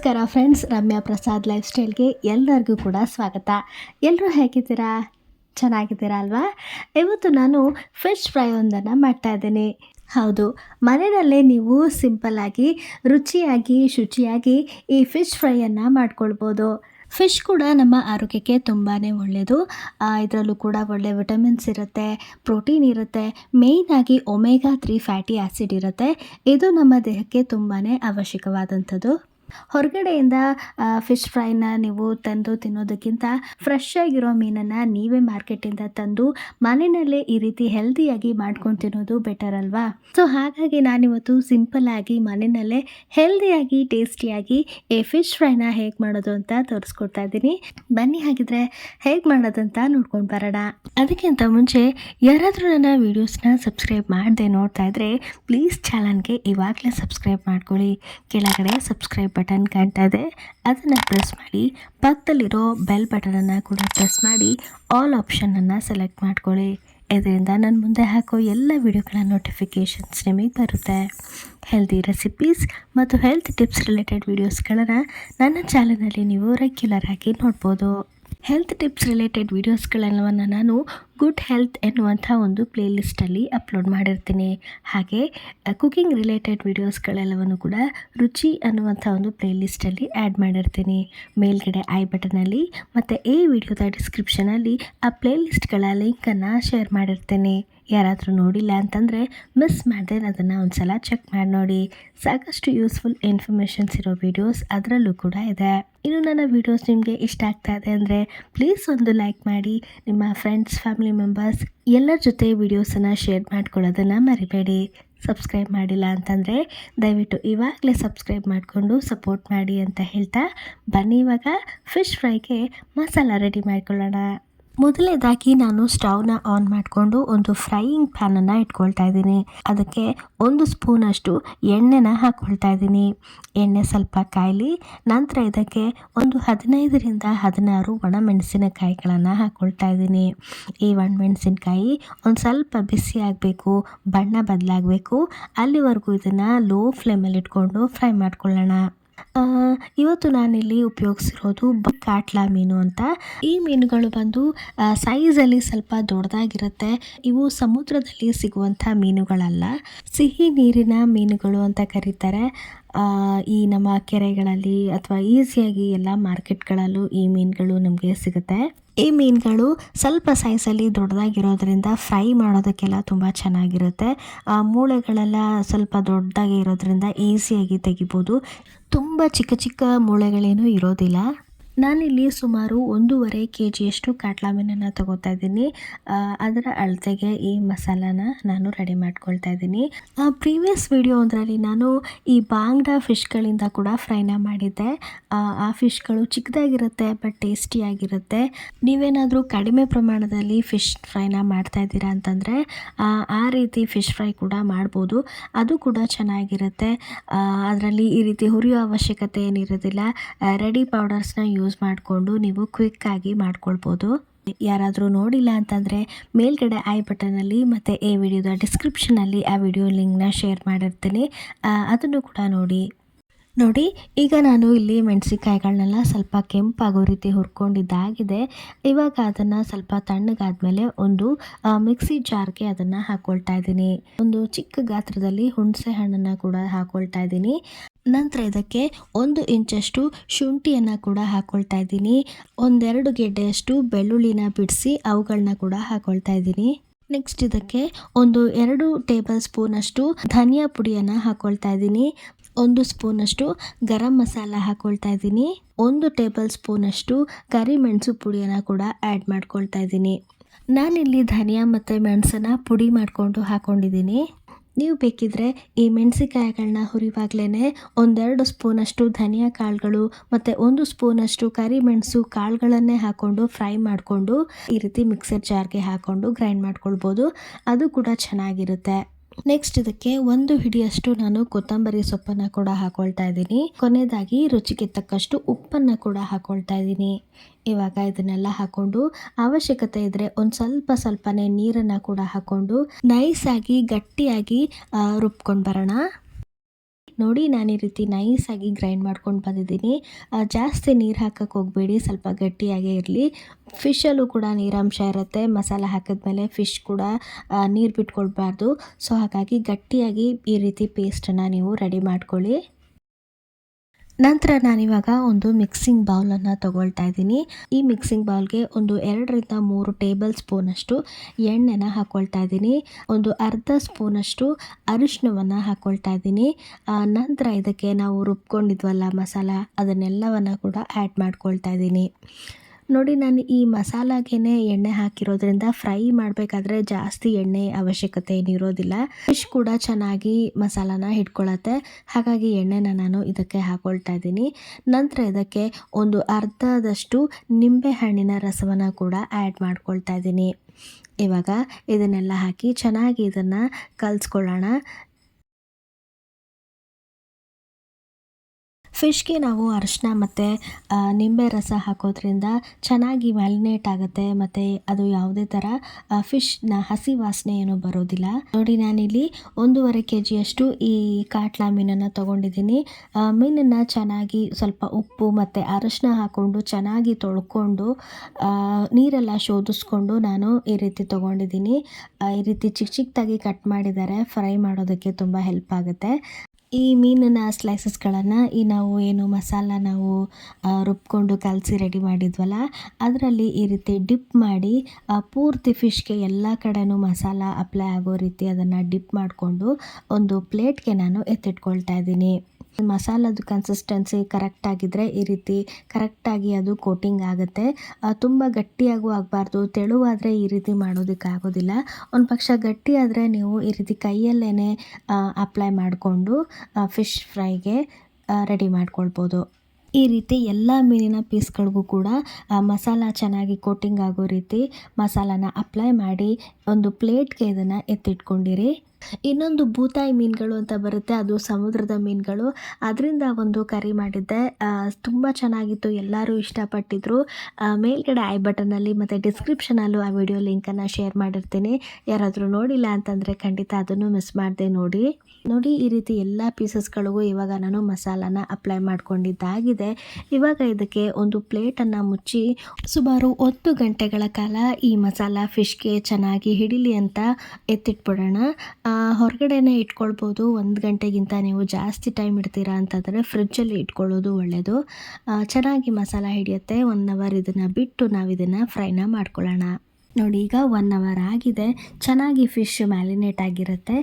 ನಮಸ್ಕಾರ friends Ramya Prasad life ಸ್ಟೈಲ್ಗೆ ಎಲ್ಲರಿಗೂ ಕೂಡ ಸ್ವಾಗತ. ಎಲ್ಲರೂ ಹೇಗಿದ್ದೀರಾ? ಚೆನ್ನಾಗಿದ್ದೀರಾ ಅಲ್ವಾ? ಇವತ್ತು ನಾನು ಫಿಶ್ ಫ್ರೈ ಒಂದನ್ನು ಮಾಡ್ತಾ ಇದ್ದೀನಿ. ಹೌದು, ಮನೆಯಲ್ಲೇ ನೀವು ಸಿಂಪಲ್ಲಾಗಿ ರುಚಿಯಾಗಿ, ಶುಚಿಯಾಗಿ ಈ ಫಿಶ್ ಫ್ರೈಯನ್ನು ಮಾಡ್ಕೊಳ್ಬೋದು. ಫಿಶ್ ಕೂಡ ನಮ್ಮ ಆರೋಗ್ಯಕ್ಕೆ ತುಂಬಾ ಒಳ್ಳೆಯದು. ಇದರಲ್ಲೂ ಕೂಡ ಒಳ್ಳೆ ವಿಟಮಿನ್ಸ್ ಇರುತ್ತೆ ಪ್ರೋಟೀನ್ ಇರುತ್ತೆ ಮೇಯ್ನಾಗಿ ಒಮೆಗಾ ತ್ರೀ ಫ್ಯಾಟಿ ಆ್ಯಸಿಡ್ ಇರುತ್ತೆ. ಇದು ನಮ್ಮ ದೇಹಕ್ಕೆ ತುಂಬಾ ಅವಶ್ಯಕವಾದಂಥದ್ದು. ಹೊರಗಡೆಯಿಂದ ಫಿಶ್ ಫ್ರೈನ ನೀವು ತಂದು ತಿನ್ನೋದಕ್ಕಿಂತ ಫ್ರೆಶ್ ಆಗಿರೋ ಮೀನನ್ನು ನೀವೇ ಮಾರ್ಕೆಟಿಂದ ತಂದು ಮನೆಯಲ್ಲೇ ಈ ರೀತಿ ಹೆಲ್ದಿಯಾಗಿ ಮಾಡ್ಕೊಂಡು ತಿನ್ನೋದು ಬೆಟರ್ ಅಲ್ವಾ? ಸೊ ಹಾಗಾಗಿ ನಾನಿವತ್ತು ಸಿಂಪಲ್ಲಾಗಿ ಮನೆಯಲ್ಲೇ ಹೆಲ್ದಿಯಾಗಿ ಟೇಸ್ಟಿಯಾಗಿ ಈ ಫಿಶ್ ಫ್ರೈನ ಹೇಗೆ ಮಾಡೋದು ಅಂತ ತೋರಿಸ್ಕೊಡ್ತಾ ಇದ್ದೀನಿ. ಬನ್ನಿ ಹಾಗಿದ್ರೆ ಹೇಗೆ ಮಾಡೋದಂತ ನೋಡ್ಕೊಂಡು ಬರೋಣ. ಅದಕ್ಕಿಂತ ಮುಂಚೆ ಯಾರಾದರೂ ನನ್ನ ವೀಡಿಯೋಸ್ನ ಸಬ್ಸ್ಕ್ರೈಬ್ ಮಾಡದೆ ನೋಡ್ತಾ ಇದ್ರೆ ಪ್ಲೀಸ್ ಚಾನಲ್ಗೆ ಇವಾಗಲೇ ಸಬ್ಸ್ಕ್ರೈಬ್ ಮಾಡ್ಕೊಳ್ಳಿ. ಕೆಳಗಡೆ ಸಬ್ಸ್ಕ್ರೈಬ್ ಬಟನ್ ಕಾಣ್ತಾ ಇದೆ. ಅದನ್ನು ಪ್ರೆಸ್ ಮಾಡಿ, ಪಕ್ಕದಲ್ಲಿರೋ ಬೆಲ್ ಬಟನನ್ನು ಕೂಡ ಪ್ರೆಸ್ ಮಾಡಿ ಆಲ್ ಆಪ್ಷನನ್ನು ಸೆಲೆಕ್ಟ್ ಮಾಡ್ಕೊಳ್ಳಿ. ಇದರಿಂದ ನಾನು ಮುಂದೆ ಹಾಕೋ ಎಲ್ಲ ವಿಡಿಯೋಗಳ ನೋಟಿಫಿಕೇಷನ್ಸ್ ನಿಮಗೆ ಬರುತ್ತೆ. ಹೆಲ್ದಿ ರೆಸಿಪೀಸ್ ಮತ್ತು ಹೆಲ್ತ್ ಟಿಪ್ಸ್ ರಿಲೇಟೆಡ್ ವೀಡಿಯೋಸ್ಗಳನ್ನು ನನ್ನ ಚಾನಲಲ್ಲಿ ನೀವು ರೆಗ್ಯುಲರ್ ಆಗಿ ನೋಡ್ಬೋದು. ಹೆಲ್ತ್ ಟಿಪ್ಸ್ ರಿಲೇಟೆಡ್ ವೀಡಿಯೋಸ್ಗಳೆಲ್ಲವನ್ನು ನಾನು ಗುಡ್ ಹೆಲ್ತ್ ಎನ್ನುವಂಥ ಒಂದು ಪ್ಲೇಲಿಸ್ಟಲ್ಲಿ ಅಪ್ಲೋಡ್ ಮಾಡಿರ್ತೀನಿ. ಹಾಗೆ ಕುಕಿಂಗ್ ರಿಲೇಟೆಡ್ ವೀಡಿಯೋಸ್ಗಳೆಲ್ಲವನ್ನು ಕೂಡ ರುಚಿ ಅನ್ನುವಂಥ ಒಂದು ಪ್ಲೇಲಿಸ್ಟಲ್ಲಿ ಆ್ಯಡ್ ಮಾಡಿರ್ತೀನಿ. ಮೇಲ್ಗಡೆ ಐ ಬಟನಲ್ಲಿ ಮತ್ತು ಈ ವಿಡಿಯೋದ ಡಿಸ್ಕ್ರಿಪ್ಷನಲ್ಲಿ ಆ ಪ್ಲೇಲಿಸ್ಟ್ಗಳ ಲಿಂಕನ್ನು ಶೇರ್ ಮಾಡಿರ್ತೀನಿ. ಯಾರಾದರೂ ನೋಡಿಲ್ಲ ಅಂತಂದರೆ ಮಿಸ್ ಮಾಡಿದೆ ಅದನ್ನು ಒಂದು ಸಲ ಚೆಕ್ ಮಾಡಿ ನೋಡಿ. ಸಾಕಷ್ಟು ಯೂಸ್ಫುಲ್ ಇನ್ಫಾರ್ಮೇಷನ್ಸ್ ಇರೋ ವಿಡಿಯೋಸ್ ಅದರಲ್ಲೂ ಕೂಡ ಇದೆ. ಇನ್ನು ನನ್ನ ವಿಡಿಯೋಸ್ ನಿಮಗೆ ಇಷ್ಟ ಆಗ್ತಾ ಇದೆ ಅಂದರೆ ಪ್ಲೀಸ್ ಒಂದು ಲೈಕ್ ಮಾಡಿ. ನಿಮ್ಮ ಫ್ರೆಂಡ್ಸ್, ಫ್ಯಾಮಿಲಿ ಮೆಂಬರ್ಸ್ ಎಲ್ಲರ ಜೊತೆ ವಿಡಿಯೋಸನ್ನು ಶೇರ್ ಮಾಡ್ಕೊಳ್ಳೋದನ್ನು ಮರಿಬೇಡಿ. ಸಬ್ಸ್ಕ್ರೈಬ್ ಮಾಡಿಲ್ಲ ಅಂತಂದರೆ ದಯವಿಟ್ಟು ಇವಾಗಲೇ ಸಬ್ಸ್ಕ್ರೈಬ್ ಮಾಡಿಕೊಂಡು ಸಪೋರ್ಟ್ ಮಾಡಿ ಅಂತ ಹೇಳ್ತಾ ಬನ್ನಿ ಇವಾಗ ಫಿಶ್ ಫ್ರೈಗೆ ಮಸಾಲ ರೆಡಿ ಮಾಡ್ಕೊಳ್ಳೋಣ. ಮೊದಲನೇದಾಗಿ ನಾನು ಸ್ಟವ್ನ ಆನ್ ಮಾಡಿಕೊಂಡು ಒಂದು ಫ್ರೈಯಿಂಗ್ ಪ್ಯಾನನ್ನು ಇಟ್ಕೊಳ್ತಾ ಇದ್ದೀನಿ. ಅದಕ್ಕೆ ಒಂದು ಸ್ಪೂನಷ್ಟು ಎಣ್ಣೆನ ಹಾಕ್ಕೊಳ್ತಾ ಇದ್ದೀನಿ. ಎಣ್ಣೆ ಸ್ವಲ್ಪ ಕಾಯಲಿ, ನಂತರ ಇದಕ್ಕೆ ಒಂದು ಹದಿನೈದರಿಂದ ಹದಿನಾರು ಒಣಮೆಣಸಿನಕಾಯಿಗಳನ್ನು ಹಾಕ್ಕೊಳ್ತಾ ಇದ್ದೀನಿ. ಈ ಒಣಮೆಣಸಿನ್ಕಾಯಿ ಒಂದು ಸ್ವಲ್ಪ ಬಿಸಿ ಆಗಬೇಕು, ಬಣ್ಣ ಬದಲಾಗಬೇಕು. ಅಲ್ಲಿವರೆಗೂ ಇದನ್ನು ಲೋ ಫ್ಲೇಮಲ್ಲಿ ಇಟ್ಕೊಂಡು ಫ್ರೈ ಮಾಡ್ಕೊಳ್ಳೋಣ. ಇವತ್ತು ನಾನಿಲ್ಲಿ ಉಪಯೋಗಿಸಿರೋದು ಕಾಟ್ಲಾ ಮೀನು ಅಂತ. ಈ ಮೀನುಗಳು ಬಂದು ಸೈಜಲ್ಲಿ ಸ್ವಲ್ಪ ದೊಡ್ಡದಾಗಿರುತ್ತೆ ಇವು ಸಮುದ್ರದಲ್ಲಿ ಸಿಗುವಂಥ ಮೀನುಗಳಲ್ಲ. ಸಿಹಿ ನೀರಿನ ಮೀನುಗಳು ಅಂತ ಕರೀತಾರೆ. ಈ ನಮ್ಮ ಕೆರೆಗಳಲ್ಲಿ ಅಥವಾ ಈಸಿಯಾಗಿ ಎಲ್ಲ ಮಾರ್ಕೆಟ್ಗಳಲ್ಲೂ ಈ ಮೀನುಗಳು ನಮಗೆ ಸಿಗುತ್ತೆ. ಈ ಮೀನುಗಳು ಸ್ವಲ್ಪ ಸೈಜಲ್ಲಿ ದೊಡ್ಡದಾಗಿರೋದ್ರಿಂದ ಫ್ರೈ ಮಾಡೋದಕ್ಕೆಲ್ಲ ತುಂಬ ಚೆನ್ನಾಗಿರುತ್ತೆ. ಮೂಳೆಗಳೆಲ್ಲ ಸ್ವಲ್ಪ ದೊಡ್ಡದಾಗಿ ಇರೋದ್ರಿಂದ ಈಸಿಯಾಗಿ ತೆಗಿಬೋದು. ತುಂಬ ಚಿಕ್ಕ ಚಿಕ್ಕ ಮೂಳೆಗಳೇನೂ ಇರೋದಿಲ್ಲ. ನಾನಿಲ್ಲಿ ಸುಮಾರು ಒಂದೂವರೆ ಕೆ ಜಿಯಷ್ಟು ಕಾಟ್ಲಾ ಮೀನನ್ನು ತಗೋತಾ ಇದ್ದೀನಿ. ಅದರ ಅಳತೆಗೆ ಈ ಮಸಾಲಾನ ನಾನು ರೆಡಿ ಮಾಡ್ಕೊಳ್ತಾ ಇದ್ದೀನಿ. ಪ್ರೀವಿಯಸ್ ವಿಡಿಯೋ ಒಂದರಲ್ಲಿ ನಾನು ಈ ಬಾಂಗ್ಡಾ ಫಿಶ್ಗಳಿಂದ ಕೂಡ ಫ್ರೈನ ಮಾಡಿದ್ದೆ. ಆ, ಫಿಶ್ಗಳು ಚಿಕ್ಕದಾಗಿರುತ್ತೆ ಬಟ್ ಟೇಸ್ಟಿಯಾಗಿರುತ್ತೆ. ನೀವೇನಾದರೂ ಕಡಿಮೆ ಪ್ರಮಾಣದಲ್ಲಿ ಫಿಶ್ ಫ್ರೈನ ಮಾಡ್ತಾ ಇದ್ದೀರಾ ಅಂತಂದರೆ ಆ ರೀತಿ ಫಿಶ್ ಫ್ರೈ ಕೂಡ ಮಾಡ್ಬೋದು. ಅದು ಕೂಡ ಚೆನ್ನಾಗಿರುತ್ತೆ. ಅದರಲ್ಲಿ ಈ ರೀತಿ ಹುರಿಯೋ ಅವಶ್ಯಕತೆ ಏನಿರೋದಿಲ್ಲ. ರೆಡಿ ಪೌಡರ್ಸ್ನ ಯೂಸ್ ಮಾಡಿಕೊಂಡು ನೀವು ಕ್ವಿಕ್ಕಾಗಿ ಮಾಡ್ಕೊಳ್ಬೋದು. ಯಾರಾದರೂ ನೋಡಿಲ್ಲ ಅಂತಂದರೆ ಮೇಲ್ಗಡೆ ಐ ಬಟನಲ್ಲಿ ಮತ್ತು ಈ ವಿಡಿಯೋದ ಡಿಸ್ಕ್ರಿಪ್ಷನಲ್ಲಿ ಆ ವಿಡಿಯೋ ಲಿಂಕ್ನ ಶೇರ್ ಮಾಡಿರ್ತೀನಿ. ಅದನ್ನು ಕೂಡ ನೋಡಿ. ನೋಡಿ, ಈಗ ನಾನು ಇಲ್ಲಿ ಮೆಣಸಿಕಾಯಿಗಳನ್ನೆಲ್ಲ ಸ್ವಲ್ಪ ಕೆಂಪಾಗೋ ರೀತಿ ಹುರ್ಕೊಂಡಿದ್ದಾಗಿದೆ. ಇವಾಗ ಅದನ್ನು ಸ್ವಲ್ಪ ತಣ್ಣಗಾದ್ಮೇಲೆ ಒಂದು ಮಿಕ್ಸಿ ಜಾರ್ಗೆ ಅದನ್ನು ಹಾಕ್ಕೊಳ್ತಾ ಇದ್ದೀನಿ. ಒಂದು ಚಿಕ್ಕ ಗಾತ್ರದಲ್ಲಿ ಹುಣಸೆ ಹಣ್ಣನ್ನು ಕೂಡ ಹಾಕ್ಕೊಳ್ತಾ ಇದ್ದೀನಿ. ನಂತರ ಇದಕ್ಕೆ ಒಂದು ಇಂಚಷ್ಟು ಶುಂಠಿಯನ್ನು ಕೂಡ ಹಾಕ್ಕೊಳ್ತಾ ಇದ್ದೀನಿ. ಒಂದೆರಡು ಗೆಡ್ಡೆಯಷ್ಟು ಬೆಳ್ಳುಳ್ಳಿನ ಬಿಡಿಸಿ ಅವುಗಳನ್ನ ಕೂಡ ಹಾಕ್ಕೊಳ್ತಾ ಇದ್ದೀನಿ. ನೆಕ್ಸ್ಟ್ ಇದಕ್ಕೆ ಒಂದು ಎರಡು ಟೇಬಲ್ ಸ್ಪೂನಷ್ಟು ಧನಿಯಾ ಪುಡಿಯನ್ನು ಹಾಕ್ಕೊಳ್ತಾ ಇದ್ದೀನಿ. ಒಂದು ಸ್ಪೂನಷ್ಟು ಗರಂ ಮಸಾಲ ಹಾಕ್ಕೊಳ್ತಾ ಇದ್ದೀನಿ. ಒಂದು ಟೇಬಲ್ ಸ್ಪೂನಷ್ಟು ಕರಿಮೆಣಸು ಪುಡಿಯನ್ನು ಕೂಡ ಆ್ಯಡ್ ಮಾಡ್ಕೊಳ್ತಾ ಇದ್ದೀನಿ. ನಾನಿಲ್ಲಿ ಧನಿಯಾ ಮತ್ತು ಮೆಣಸನ್ನು ಪುಡಿ ಮಾಡಿಕೊಂಡು ಹಾಕ್ಕೊಂಡಿದ್ದೀನಿ ನೀವು ಬೇಕಿದ್ರೆ ಈ ಮೆಣಸಿಕಾಯಿಗಳನ್ನ ಹುರಿವಾಗಲೇ ಒಂದೆರಡು ಸ್ಪೂನಷ್ಟು ಧನಿಯಾ ಕಾಳುಗಳು ಮತ್ತು ಒಂದು ಸ್ಪೂನಷ್ಟು ಕರಿಮೆಣಸು ಕಾಳುಗಳನ್ನೇ ಹಾಕ್ಕೊಂಡು ಫ್ರೈ ಮಾಡಿಕೊಂಡು ಈ ರೀತಿ ಮಿಕ್ಸರ್ ಜಾರ್ಗೆ ಹಾಕ್ಕೊಂಡು ಗ್ರೈಂಡ್ ಮಾಡ್ಕೊಳ್ಬೋದು. ಅದು ಕೂಡ ಚೆನ್ನಾಗಿರುತ್ತೆ. ನೆಕ್ಸ್ಟ್ ಇದಕ್ಕೆ ಒಂದು ಹಿಡಿಯಷ್ಟು ನಾನು ಕೊತ್ತಂಬರಿ ಸೊಪ್ಪನ್ನು ಕೂಡ ಹಾಕೊಳ್ತಾ ಇದ್ದೀನಿ. ಕೊನೆಯದಾಗಿ ರುಚಿಗೆ ತಕ್ಕಷ್ಟು ಉಪ್ಪನ್ನು ಕೂಡ ಹಾಕೊಳ್ತಾ ಇದ್ದೀನಿ. ಇವಾಗ ಇದನ್ನೆಲ್ಲ ಹಾಕೊಂಡು ಅವಶ್ಯಕತೆ ಇದ್ದರೆ ಒಂದು ಸ್ವಲ್ಪ ಸ್ವಲ್ಪನೇ ನೀರನ್ನು ಕೂಡ ಹಾಕೊಂಡು ನೈಸಾಗಿ ಗಟ್ಟಿಯಾಗಿ ರುಬ್ಕೊಂಡು ಬರೋಣ. ನೋಡಿ ನಾನು ಈ ರೀತಿ ನೈಸಾಗಿ ಗ್ರೈಂಡ್ ಮಾಡ್ಕೊಂಡು ಬಂದಿದ್ದೀನಿ. ಜಾಸ್ತಿ ನೀರು ಹಾಕಕ್ಕೆ ಹೋಗಬೇಡಿ, ಸ್ವಲ್ಪ ಗಟ್ಟಿಯಾಗೇ ಇರಲಿ. ಫಿಶಲ್ಲೂ ಕೂಡ ನೀರಾಂಶ ಇರುತ್ತೆ. ಮಸಾಲ ಹಾಕಿದ್ಮೇಲೆ ಫಿಶ್ ಕೂಡ ನೀರು ಬಿಟ್ಕೊಳ್ಬಾರ್ದು. ಸೊ ಹಾಗಾಗಿ ಗಟ್ಟಿಯಾಗಿ ಈ ರೀತಿ ಪೇಸ್ಟನ್ನು ನೀವು ರೆಡಿ ಮಾಡ್ಕೊಳ್ಳಿ. ನಂತರ ನಾನಿವಾಗ ಒಂದು ಮಿಕ್ಸಿಂಗ್ ಬೌಲನ್ನು ತಗೊಳ್ತಾ ಇದ್ದೀನಿ. ಈ ಮಿಕ್ಸಿಂಗ್ ಬೌಲ್ಗೆ ಒಂದು ಎರಡರಿಂದ ಮೂರು ಟೇಬಲ್ ಸ್ಪೂನಷ್ಟು ಎಣ್ಣೆನ ಹಾಕ್ಕೊಳ್ತಾ ಇದ್ದೀನಿ. ಒಂದು ಅರ್ಧ ಸ್ಪೂನಷ್ಟು ಅರಿಶಿನವನ್ನು ಹಾಕ್ಕೊಳ್ತಾ ಇದ್ದೀನಿ. ನಂತರ ಇದಕ್ಕೆ ನಾವು ರುಬ್ಕೊಂಡಿದ್ವಲ್ಲ ಮಸಾಲ, ಅದನ್ನೆಲ್ಲವನ್ನು ಕೂಡ ಆ್ಯಡ್ ಮಾಡ್ಕೊಳ್ತಾ ಇದ್ದೀನಿ. ನೋಡಿ ನಾನು ಈ ಮಸಾಲಾಗೇನೆ ಎಣ್ಣೆ ಹಾಕಿರೋದ್ರಿಂದ ಫ್ರೈ ಮಾಡಬೇಕಾದ್ರೆ ಜಾಸ್ತಿ ಎಣ್ಣೆ ಅವಶ್ಯಕತೆ ಏನಿರೋದಿಲ್ಲ. ಫಿಶ್ ಕೂಡ ಚೆನ್ನಾಗಿ ಮಸಾಲಾನ ಹಿಡ್ಕೊಳತ್ತೆ. ಹಾಗಾಗಿ ಎಣ್ಣೆನ ನಾನು ಇದಕ್ಕೆ ಹಾಕೊಳ್ತಾ ಇದ್ದೀನಿ. ನಂತರ ಇದಕ್ಕೆ ಒಂದು ಅರ್ಧದಷ್ಟು ನಿಂಬೆ ಹಣ್ಣಿನ ರಸವನ್ನು ಕೂಡ ಆ್ಯಡ್ ಮಾಡ್ಕೊಳ್ತಾ ಇದ್ದೀನಿ. ಇವಾಗ ಇದನ್ನೆಲ್ಲ ಹಾಕಿ ಚೆನ್ನಾಗಿ ಇದನ್ನು ಕಲಿಸ್ಕೊಳ್ಳೋಣ. ಫಿಶ್ಗೆ ನಾವು ಅರಿಶಿನ ಮತ್ತು ನಿಂಬೆ ರಸ ಹಾಕೋದ್ರಿಂದ ಚೆನ್ನಾಗಿ ಮ್ಯಾಲಿನೇಟ್ ಆಗುತ್ತೆ ಮತ್ತು ಅದು ಯಾವುದೇ ಥರ ಫಿಶ್ನ ಹಸಿ ವಾಸನೆ ಏನೂ ಬರೋದಿಲ್ಲ. ನೋಡಿ ನಾನಿಲ್ಲಿ ಒಂದೂವರೆ ಕೆ ಜಿಯಷ್ಟು ಈ ಕಾಟ್ಲಾ ಮೀನನ್ನು ತೊಗೊಂಡಿದ್ದೀನಿ. ಮೀನನ್ನು ಚೆನ್ನಾಗಿ ಸ್ವಲ್ಪ ಉಪ್ಪು ಮತ್ತು ಅರಿಶಿನ ಹಾಕ್ಕೊಂಡು ಚೆನ್ನಾಗಿ ತೊಳ್ಕೊಂಡು ನೀರೆಲ್ಲ ಶೋಧಿಸ್ಕೊಂಡು ನಾನು ಈ ರೀತಿ ತೊಗೊಂಡಿದ್ದೀನಿ. ಈ ರೀತಿ ಚಿಕ್ಕ ಚಿಕ್ಕದಾಗಿ ಕಟ್ ಮಾಡಿದ್ದಾರೆ, ಫ್ರೈ ಮಾಡೋದಕ್ಕೆ ತುಂಬ ಹೆಲ್ಪ್ ಆಗುತ್ತೆ. ಈ ಮೀನಿನ ಸ್ಲೈಸಸ್ಗಳನ್ನು ಈ ನಾವು ಏನು ಮಸಾಲ ನಾವು ರುಬ್ಕೊಂಡು ಕಲಸಿ ರೆಡಿ ಮಾಡಿದ್ವಲ್ಲ, ಅದರಲ್ಲಿ ಈ ರೀತಿ ಡಿಪ್ ಮಾಡಿ ಪೂರ್ತಿ ಫಿಶ್ಗೆ ಎಲ್ಲ ಕಡೆನೂ ಮಸಾಲ ಅಪ್ಲೈ ಆಗೋ ರೀತಿ ಅದನ್ನು ಡಿಪ್ ಮಾಡಿಕೊಂಡು ಒಂದು ಪ್ಲೇಟ್ಗೆ ನಾನು ಎತ್ತಿಟ್ಕೊಳ್ತಾ ಇದ್ದೀನಿ. ಮಸಾಲದ ಕನ್ಸಿಸ್ಟೆನ್ಸಿ ಕರೆಕ್ಟಾಗಿದ್ದರೆ ಈ ರೀತಿ ಕರೆಕ್ಟಾಗಿ ಅದು ಕೋಟಿಂಗ್ ಆಗುತ್ತೆ. ತುಂಬ ಗಟ್ಟಿಯಾಗೂ ಆಗಬಾರ್ದು. ತೆಳುವಾದರೆ ಈ ರೀತಿ ಮಾಡೋದಕ್ಕೆ ಆಗೋದಿಲ್ಲ. ಒಂದು ಪಕ್ಷ ಗಟ್ಟಿ ಆದರೆ ನೀವು ಈ ರೀತಿ ಕೈಯಲ್ಲೇ ಅಪ್ಲೈ ಮಾಡಿಕೊಂಡು ಫಿಶ್ ಫ್ರೈಗೆ ರೆಡಿ ಮಾಡ್ಕೊಳ್ಬೋದು. ಈ ರೀತಿ ಎಲ್ಲ ಮೀನಿನ ಪೀಸ್ಗಳಿಗೂ ಕೂಡ ಮಸಾಲ ಚೆನ್ನಾಗಿ ಕೋಟಿಂಗ್ ಆಗೋ ರೀತಿ ಮಸಾಲಾನ ಅಪ್ಲೈ ಮಾಡಿ ಒಂದು ಪ್ಲೇಟ್ಗೆ ಇದನ್ನು ಎತ್ತಿಟ್ಕೊಂಡಿರಿ. ಇನ್ನೊಂದು ಬೂತಾಯಿ ಮೀನುಗಳು ಅಂತ ಬರುತ್ತೆ, ಅದು ಸಮುದ್ರದ ಮೀನುಗಳು. ಅದರಿಂದ ಒಂದು ಕರಿ ಮಾಡಿದ್ದೆ. ತುಂಬ ಚೆನ್ನಾಗಿತ್ತು. ಎಲ್ಲರೂ ಇಷ್ಟಪಟ್ಟಿದ್ರು. ಮೇಲ್ಗಡೆ ಐ ಬಟನಲ್ಲಿ ಮತ್ತು ಡಿಸ್ಕ್ರಿಪ್ಷನಲ್ಲೂ ಆ ವಿಡಿಯೋ ಲಿಂಕನ್ನು ಶೇರ್ ಮಾಡಿರ್ತೀನಿ. ಯಾರಾದರೂ ನೋಡಿಲ್ಲ ಅಂತಂದರೆ ಖಂಡಿತ ಅದನ್ನು ಮಿಸ್ ಮಾಡದೆ ನೋಡಿ. ನೋಡಿ, ಈ ರೀತಿ ಎಲ್ಲ ಪೀಸಸ್ಗಳಿಗೂ ಇವಾಗ ನಾನು ಮಸಾಲಾನ ಅಪ್ಲೈ ಮಾಡ್ಕೊಂಡಿದ್ದಾಗಿದೆ. ಇವಾಗ ಇದಕ್ಕೆ ಒಂದು ಪ್ಲೇಟನ್ನು ಮುಚ್ಚಿ ಸುಮಾರು ಒಂದು ಗಂಟೆಗಳ ಕಾಲ ಈ ಮಸಾಲ ಫಿಶ್ಗೆ ಚೆನ್ನಾಗಿ ಹಿಡಿಲಿ ಅಂತ ಎತ್ತಿಟ್ಬಿಡೋಣ. ಹೊರಗಡೆನೇ ಇಟ್ಕೊಳ್ಬೋದು. ಒಂದು ಗಂಟೆಗಿಂತ ನೀವು ಜಾಸ್ತಿ ಟೈಮ್ ಇಡ್ತೀರಾ ಅಂತಂದರೆ ಫ್ರಿಜ್ಜಲ್ಲಿ ಇಟ್ಕೊಳ್ಳೋದು ಒಳ್ಳೆಯದು ಚೆನ್ನಾಗಿ ಮಸಾಲ ಹಿಡಿಯುತ್ತೆ. ಒನ್ ಅವರ್ ಇದನ್ನು ಬಿಟ್ಟು ನಾವು ಇದನ್ನು ಫ್ರೈನ ಮಾಡ್ಕೊಳ್ಳೋಣ. ನೋಡಿ, ಈಗ ಒನ್ ಅವರ್ ಆಗಿದೆ. ಚೆನ್ನಾಗಿ ಫಿಶ್ ಮ್ಯಾಲಿನೇಟ್ ಆಗಿರುತ್ತೆ.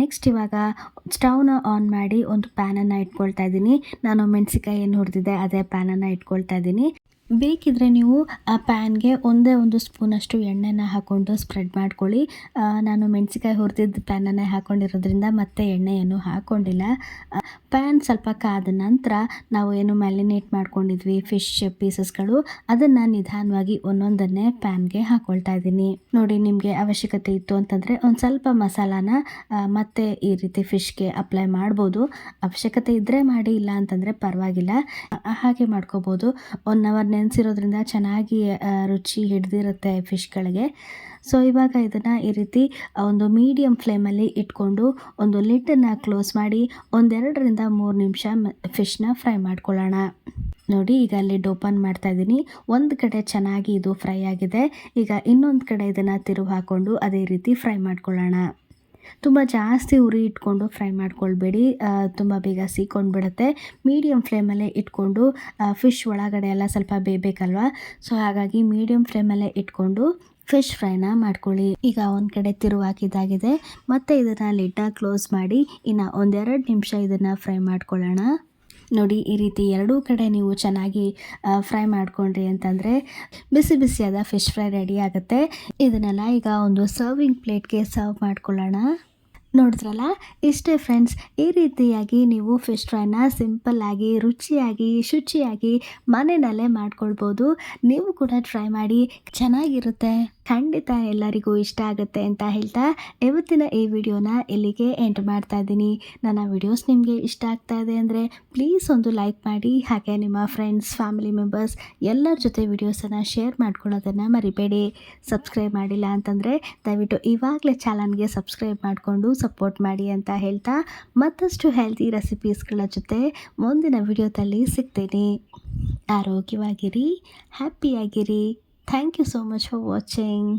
ನೆಕ್ಸ್ಟ್ ಇವಾಗ ಸ್ಟೌನ ಆನ್ ಮಾಡಿ ಒಂದು ಪ್ಯಾನನ್ನು ಇಟ್ಕೊಳ್ತಾ ಇದ್ದೀನಿ. ನಾನು ಮೆಣಸಿಕಾಯಿ ಏನು ಹುರಿದಿದ್ದೆ ಅದೇ ಪ್ಯಾನನ್ನು ಇಟ್ಕೊಳ್ತಾ ಇದ್ದೀನಿ. ಬೇಕಿದ್ರೆ ನೀವು, ಆ, ಪ್ಯಾನ್ಗೆ ಒಂದೇ ಒಂದು ಸ್ಪೂನಷ್ಟು ಎಣ್ಣೆನ ಹಾಕ್ಕೊಂಡು ಸ್ಪ್ರೆಡ್ ಮಾಡ್ಕೊಳ್ಳಿ. ನಾನು ಮೆಣಸಿಕಾಯಿ ಹುರಿದಿದ್ದ ಪ್ಯಾನನ್ನೇ ಹಾಕ್ಕೊಂಡಿರೋದ್ರಿಂದ ಮತ್ತೆ ಎಣ್ಣೆಯನ್ನು ಹಾಕ್ಕೊಂಡಿಲ್ಲ ಪ್ಯಾನ್ ಸ್ವಲ್ಪ ಕಾದ ನಂತರ ನಾವು ಏನು ಮ್ಯಾಲಿನೇಟ್ ಮಾಡ್ಕೊಂಡಿದ್ವಿ, ಫಿಶ್ ಪೀಸಸ್ಗಳು, ಅದನ್ನು ನಿಧಾನವಾಗಿ ಒಂದೊಂದನ್ನೇ ಪ್ಯಾನ್ಗೆ ಹಾಕ್ಕೊಳ್ತಾ ಇದ್ದೀನಿ. ನೋಡಿ, ನಿಮಗೆ ಅವಶ್ಯಕತೆ ಇತ್ತು ಅಂತಂದರೆ ಒಂದು ಸ್ವಲ್ಪ ಮಸಾಲಾನ ಮತ್ತೆ ಈ ರೀತಿ ಫಿಶ್ಗೆ ಅಪ್ಲೈ ಮಾಡ್ಬೋದು. ಅವಶ್ಯಕತೆ ಇದ್ದರೆ ಮಾಡಿ ಇಲ್ಲ ಅಂತಂದರೆ ಪರವಾಗಿಲ್ಲ ಹಾಗೆ ಮಾಡ್ಕೋಬೋದು. ಒನ್ ಅವರ್ ನೆನೆಸಿರೋದ್ರಿಂದ ಚೆನ್ನಾಗಿ ರುಚಿ ಹಿಡ್ದಿರುತ್ತೆ ಫಿಶ್ಗಳಿಗೆ. ಸೊ ಇವಾಗ ಇದನ್ನು ಈ ರೀತಿ ಒಂದು ಮೀಡಿಯಮ್ ಫ್ಲೇಮಲ್ಲಿ ಇಟ್ಕೊಂಡು ಒಂದು ಲಿಡ್ಡನ್ನು ಕ್ಲೋಸ್ ಮಾಡಿ ಒಂದೆರಡರಿಂದ ಮೂರು ನಿಮಿಷ ಫಿಶ್ನ ಫ್ರೈ ಮಾಡ್ಕೊಳ್ಳೋಣ. ನೋಡಿ, ಈಗ ಲಿಡ್ ಓಪನ್ ಮಾಡ್ತಾ ಇದ್ದೀನಿ. ಒಂದು ಕಡೆ ಚೆನ್ನಾಗಿ ಇದು ಫ್ರೈ ಆಗಿದೆ. ಈಗ ಇನ್ನೊಂದು ಕಡೆ ಇದನ್ನು ತಿರುವು ಹಾಕ್ಕೊಂಡು ಅದೇ ರೀತಿ ಫ್ರೈ ಮಾಡ್ಕೊಳ್ಳೋಣ. ತುಂಬ ಜಾಸ್ತಿ ಉರಿ ಇಟ್ಕೊಂಡು ಫ್ರೈ ಮಾಡ್ಕೊಳ್ಬೇಡಿ. ತುಂಬ ಬೇಗ ಸೀಕೊಂಡು ಬಿಡುತ್ತೆ ಮೀಡಿಯಮ್ ಫ್ಲೇಮಲ್ಲೇ ಇಟ್ಕೊಂಡು ಫಿಶ್ ಒಳಗಡೆ ಎಲ್ಲ ಸ್ವಲ್ಪ ಬೇಯಬೇಕಲ್ವಾ ಸೊ, ಹಾಗಾಗಿ ಮೀಡಿಯಮ್ ಫ್ಲೇಮಲ್ಲೇ ಇಟ್ಕೊಂಡು ಫಿಶ್ ಫ್ರೈನ ಮಾಡ್ಕೊಳ್ಳಿ. ಈಗ ಒಂದು ಕಡೆ ತಿರುವು ಹಾಕಿದ್ದಾಗಿದೆ. ಮತ್ತು ಇದನ್ನು ಲಿಡ್ಡ ಕ್ಲೋಸ್ ಮಾಡಿ ಇನ್ನು ಒಂದೆರಡು ನಿಮಿಷ ಇದನ್ನು ಫ್ರೈ ಮಾಡ್ಕೊಳ್ಳೋಣ. ನೋಡಿ, ಈ ರೀತಿ ಎರಡೂ ಕಡೆ ನೀವು ಚೆನ್ನಾಗಿ ಫ್ರೈ ಮಾಡ್ಕೊಂಡ್ರಿ ಅಂತಂದರೆ ಬಿಸಿ ಬಿಸಿಯಾದ ಫಿಶ್ ಫ್ರೈ ರೆಡಿ ಆಗುತ್ತೆ. ಇದನ್ನೆಲ್ಲ ಈಗ ಒಂದು ಸರ್ವಿಂಗ್ ಪ್ಲೇಟ್ಗೆ ಸರ್ವ್ ಮಾಡ್ಕೊಳ್ಳೋಣ. ನೋಡಿದ್ರಲ್ಲ? ಇಷ್ಟೇ ಫ್ರೆಂಡ್ಸ್ ಈ ರೀತಿಯಾಗಿ ನೀವು ಫಿಶ್ ಫ್ರೈನ ಸಿಂಪಲ್ಲಾಗಿ ರುಚಿಯಾಗಿ, ಶುಚಿಯಾಗಿ ಮನೆಯಲ್ಲೇ ಮಾಡ್ಕೊಳ್ಬೋದು. ನೀವು ಕೂಡ ಟ್ರೈ ಮಾಡಿ, ಚೆನ್ನಾಗಿರುತ್ತೆ. ಖಂಡಿತ ಎಲ್ಲರಿಗೂ ಇಷ್ಟ ಆಗುತ್ತೆ ಅಂತ ಹೇಳ್ತಾ ಇವತ್ತಿನ ಈ ವಿಡಿಯೋನ ಇಲ್ಲಿಗೆ ಎಂಡ್ ಮಾಡ್ತಾ ಇದ್ದೀನಿ. ನನ್ನ ವಿಡಿಯೋಸ್ ನಿಮಗೆ ಇಷ್ಟ ಆಗ್ತಾ ಇದೆ ಅಂದರೆ ಪ್ಲೀಸ್ ಒಂದು ಲೈಕ್ ಮಾಡಿ, ಹಾಗೆ ನಿಮ್ಮ ಫ್ರೆಂಡ್ಸ್ ಫ್ಯಾಮಿಲಿ ಮೆಂಬರ್ಸ್ ಎಲ್ಲರ ಜೊತೆ ವಿಡಿಯೋಸನ್ನು ಶೇರ್ ಮಾಡ್ಕೊಳ್ಳೋದನ್ನು ಮರಿಬೇಡಿ. ಸಬ್ಸ್ಕ್ರೈಬ್ ಮಾಡಿಲ್ಲ ಅಂತಂದರೆ ದಯವಿಟ್ಟು ಇವಾಗಲೇ ಚಾನಲ್ಗೆ ಸಬ್ಸ್ಕ್ರೈಬ್ ಮಾಡಿಕೊಂಡು ಸಪೋರ್ಟ್ ಮಾಡಿ ಅಂತ ಹೇಳ್ತಾ ಮತ್ತಷ್ಟು ಹೆಲ್ತಿ ರೆಸಿಪೀಸ್ಗಳ ಜೊತೆ ಮುಂದಿನ ವಿಡಿಯೋದಲ್ಲಿ ಸಿಗ್ತೀನಿ. ಆರೋಗ್ಯವಾಗಿರಿ ಹ್ಯಾಪಿಯಾಗಿರಿ thank you so much for watching